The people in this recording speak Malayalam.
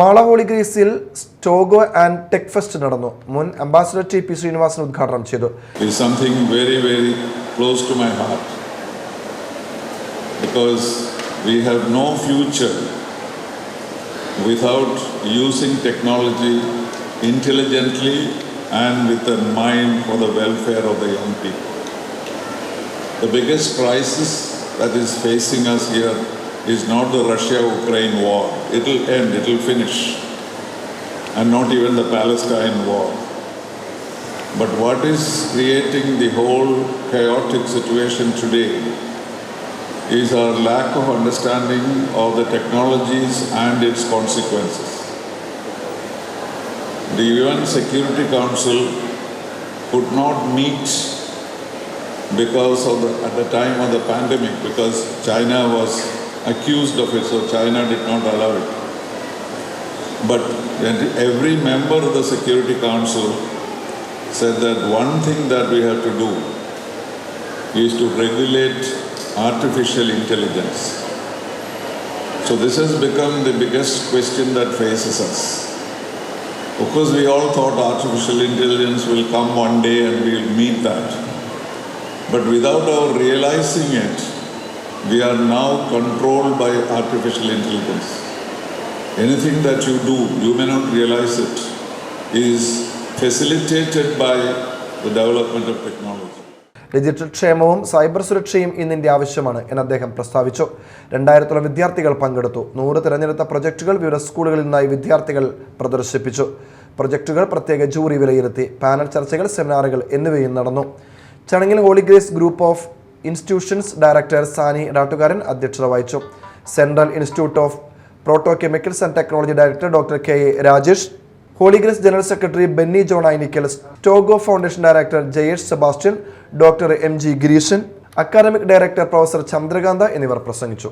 മാളഹോളി ഗ്രീസിൽ സ്റ്റോഗോ ആൻഡ് ടെക് ഫെസ്റ്റ് നടന്നു. മുൻ അംബാസിഡർ ടി പി ശ്രീനിവാസൻ ഉദ്ഘാടനം ചെയ്തു. Very very close to my heart because we have no future without using technology intelligently and with a mind for the welfare of the young people the biggest crisis that is facing us here is not the Russia Ukraine war. It will end, it will finish. And not even the Palestine war. But what is creating the whole chaotic situation today is our lack of understanding of the technologies and its consequences. The UN Security Council could not meet because of the, at the time of the pandemic because China was accused of it, so China did not allow it. But every member of the Security Council said that one thing that we have to do is to regulate artificial intelligence. So this has become the biggest question that faces us. Of course, we all thought artificial intelligence will come one day and we'll meet that. But without our realizing it, we are now controlled by artificial intelligence. Anything that you do, you may not realize it, is facilitated by the development of technology. Digital ക്ഷേമവും സൈബർ സുരക്ഷയും ഇന്നിന്റെ ആവശ്യമാണ് എന്ന് അദ്ദേഹം പ്രസ്താവിച്ചു രണ്ടായിരത്തോളം വിദ്യാർത്ഥികൾ പങ്കെടുത്തു നൂറ് തിരഞ്ഞെടുത്ത പ്രൊജക്ടുകൾ വിവിധ സ്കൂളുകളിൽ നിന്നായി വിദ്യാർത്ഥികൾ പ്രദർശിപ്പിച്ചു പ്രൊജക്ടുകൾ പ്രത്യേക ജൂറി വിലയിരുത്തി പാനൽ ചർച്ചകൾ സെമിനാറുകൾ എന്നിവയും നടന്നു ചടങ്ങിൽ Holy Grace group of institutions director Sani Nattukaran അധ്യക്ഷത വഹിച്ചു. Central institute of proto chemicals and technology director doctor K A Rajesh Holy Grace general secretary Benny John Ainikkal സ്റ്റോഗോ foundation director Jayesh Sebastian doctor M G Gireesan academic director professor Chandrakantha എന്നിവർ പ്രസംഗിച്ചു.